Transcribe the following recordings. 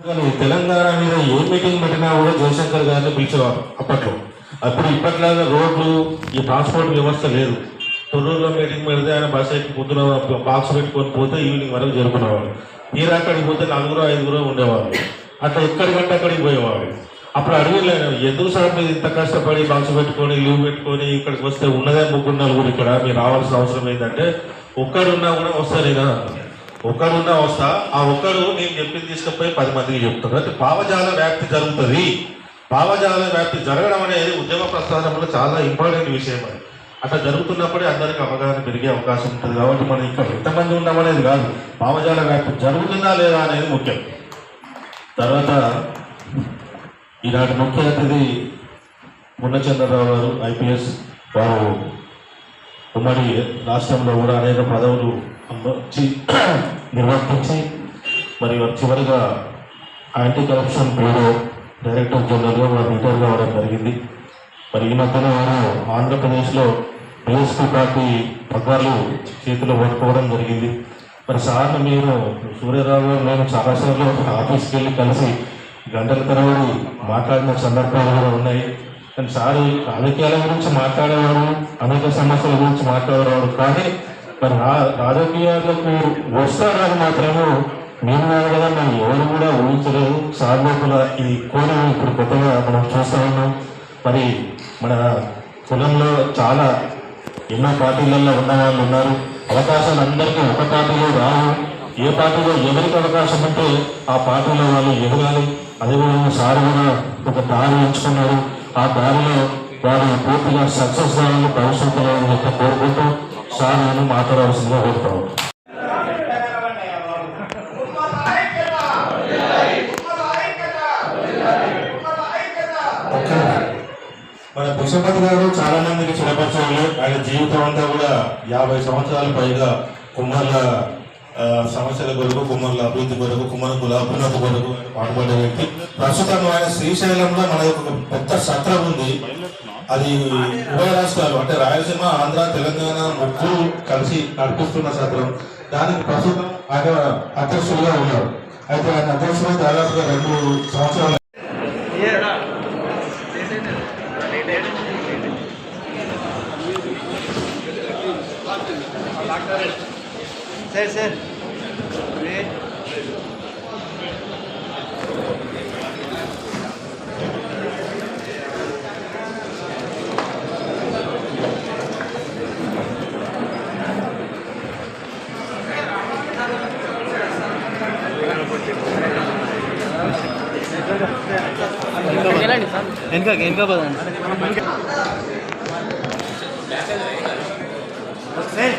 కానీ తెలంగాణ మీద ఏ మీటింగ్ పెట్టినా కూడా జయశంకర్ గారిని పిలిచేవారు అప్పట్లో. అప్పుడు ఇప్పట్లాగా రోడ్లు ఈ ట్రాన్స్పోర్ట్ వ్యవస్థ లేదు. తొర్రూరులో మీటింగ్ పెడితే ఆయన బస్ ఎక్కి పొద్దున బాక్స్ పెట్టుకొని పోతే ఈవినింగ్ వరకు జరుపుకునేవాడు తీరా అక్కడికి పోతే నలుగురు ఐదుగురు ఉండేవాళ్ళు అట్లా ఎక్కడికంటే అక్కడికి పోయేవాడు అప్పుడు అడవిలేను ఎందుకు సార్ మీరు ఇంత కష్టపడి బాక్స్ పెట్టుకొని లీవ్ పెట్టుకొని ఇక్కడికి వస్తే ఉన్నదే ముగ్గురు నలుగురు ఇక్కడ? మీరు రావాల్సిన అవసరం ఏంటంటే ఒక్కడున్నా కూడా వస్తారు కదా ఒక్కడున్నా వస్తా ఆ ఒక్కరు నేను చెప్పింది తీసుకుపోయి పది మందికి చెప్తాను అయితే భావజాల వ్యాప్తి జరుగుతుంది. భావజాల వ్యాప్తి జరగడం అనేది ఉద్యమ ప్రస్థానంలో చాలా ఇంపార్టెంట్ విషయం అది. అట్లా జరుగుతున్నప్పుడే అందరికీ అవగాహన పెరిగే అవకాశం ఉంటుంది. కాబట్టి మనం ఇక్కడ ఎంతమంది ఉన్నామనేది కాదు. భావజాల వ్యాప్తి జరుగుతుందా లేదా అనేది ముఖ్యం. తర్వాత ఈనాటి ముఖ్య అతిథి మున్నచంద్రరావు గారు ఐపీఎస్ వారు ఉమ్మడి రాష్ట్రంలో కూడా అనేక పదవులు వచ్చి నిర్వర్తించి మరి చివరిగా యాంటీ కరప్షన్ బ్యూరో డైరెక్టర్ జనరల్గా వారు రిటైర్ కావడం జరిగింది. మరి ఈ మధ్యన వారు ఆంధ్రప్రదేశ్లో బీఎస్పీ పార్టీ పగ్గాలు చేతిలో పట్టుకోవడం జరిగింది. మరి సార్ను మీరు సూర్యరావు నేను చాలాసార్లు ఆఫీస్కి వెళ్ళి కలిసి గంటల తరబడి మాట్లాడిన సందర్భాలు కూడా ఉన్నాయి. కానీ సార్ రాజకీయాల గురించి మాట్లాడేవాడు అనేక సమస్యల గురించి మాట్లాడేవాడు. కానీ మరి రాజకీయాలకు వస్తారని మాత్రము నేను కదా మనం ఎవరు కూడా ఊహించలేదు. సార్ లోపల ఇది కోరి ఇప్పుడు కొత్తగా మనం చూస్తా ఉన్నాం. మరి మన కులంలో చాలా ఎన్నో పార్టీలలో ఉన్న వాళ్ళు ఉన్నారు. అవకాశాలు అందరికీ ఒక పార్టీలో రావు. ఏ పార్టీలో ఎవరికి అవకాశం ఉంటే ఆ పార్టీలో వాళ్ళు ఎదగాలి. అదేవిధంగా సార్ కూడా ఒక దారి ఎంచుకున్నారు. ఆ దారిలో వారు పూర్తిగా సక్సెస్ కావాలని భవిష్యత్తులో యొక్క కోరుకుంటూ సార్ నేను మాట్లాడవలసిందిగా కోరుతాను. మన పుష్పపతి గారు చాలా మందికి చిరపరచలేదు ఆయన జీవితం అంతా కూడా యాభై సంవత్సరాల పైగా కుమార్ల సమస్యల కొరకు కుమ్మరుల అభివృద్ధి కొరకు కుమ్మర కుల కొరకు పాటుపడే వ్యక్తి. ప్రస్తుతం ఆయన శ్రీశైలంలో మన ఒక పెద్ద సత్రం ఉంది. అది ఉభయ రాష్ట్రాలు అంటే రాయలసీమ ఆంధ్ర తెలంగాణ ముగ్గురు కలిసి నడిపిస్తున్న సత్రం. దానికి ప్రస్తుతం ఆయన అధ్యక్షులుగా ఉన్నారు. అయితే ఆయన అధ్యక్షులు దాదాపుగా రెండు సంవత్సరాలు. Sir sir. వెనక వెనక పదండి sir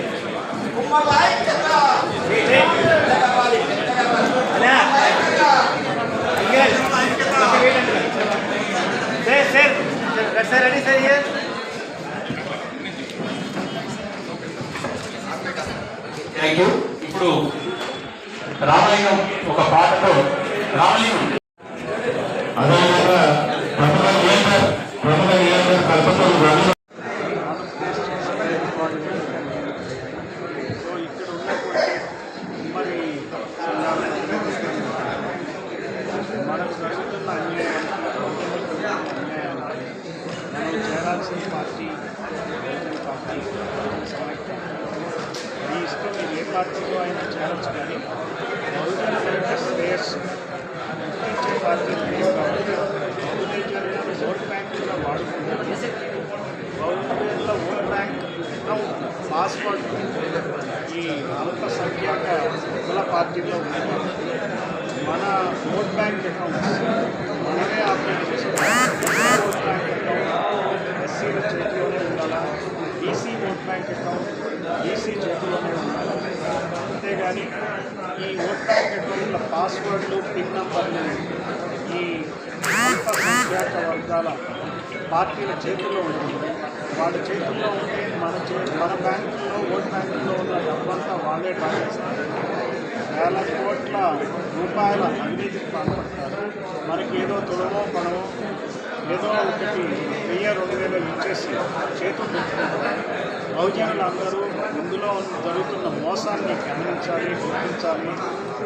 sir sir sir ready sir year thank you ఇప్పుడు రామలింగం ఒక పాటతో రామలింగం. అదేవిధంగా ప్రముఖ లీడర్ ప్రముఖ లీడర్ కల్పతలు రవి సో ఇక్కడ ఉన్నటువంటి మరి మనకు జరుగుతున్న అన్యాయం అన్యాయాలు మనం చేరాల్సిన పార్టీ రైతుల పార్టీ సమైక్య మీ ఇష్టం మీరు ఏ పార్టీలో అయినా చేరచ్చు కానీ బహుజన యొక్క శ్రేయస్సు ఇచ్చే పార్టీ లేదు కాబట్టి బహుజన ఓట్ బ్యాంకుగా వాడుకుంటారు బహుజనుల ఓట్ బ్యాంక్ పాస్వర్డ్ ఈ అల్పసంఖ్యాక కుల పార్టీలో ఉంది మన ఓట్ బ్యాంక్ అకౌంట్స్ మనమే ఆపరేట్ చేసుకోవాలి ఓట్ బ్యాంక్ అకౌంట్ ఈసీ చేతిలోనే ఉండాలా EC vote bank account EC చేతిలోనే ఉండాలి అంతేగాని ఈ ఓట్ బ్యాంక్ అకౌంట్ల పాస్వర్డ్లు పిన్ నంబర్లు ఈ అల్పసంఖ్యాక వర్గాల పార్టీల చేతుల్లో ఉంటుంది వాళ్ళ చేతుల్లో ఉంటే మన చే మన బ్యాంకుల్లో ఓట్ బ్యాంకుల్లో ఉన్న డబ్బంతా వాళ్ళే తాగేస్తారు వేల కోట్ల రూపాయల అవినీతికి పాల్పడతారు. మనకి ఏదో తొడవో పడవో ఏదో ఒకటి వెయ్యి రెండు వేలు ఇచ్చేసి చేతులు పెట్టుకుంటారు బహుజనులు అందరూ ఇందులో జరుగుతున్న మోసాన్ని గమనించాలి గుర్తించాలి.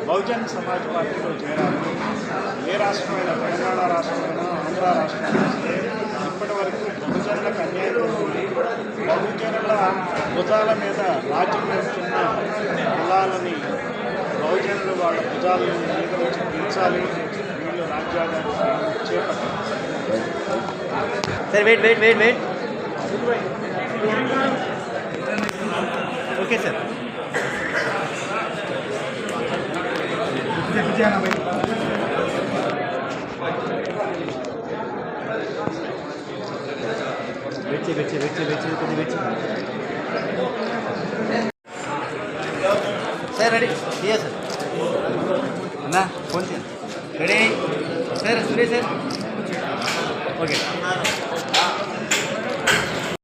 బహుజన్ సమాజ్ పార్టీలో చేరాలి. రాష్ట్రమైన తెలంగాణ రాష్ట్రమైన ఆంధ్ర రాష్ట్రమైనా సరే ఇప్పటి వరకు బహుజనులకు అన్యాయం బహుజనుల భుజాల మీద రాజ్యం వేస్తున్న కులాలని బహుజనులు వాళ్ళ భుజాలను మీద వచ్చి పెంచాలి sir wait wait wait wait okay sir వెచ్చి వెచ్చి వెచ్చి వెచ్చి కొద్ది వెచ్చి వెయిట్ రెడీ సార్ అన్నా ఫోన్ చేయండి. Ready sir Suresh sir okay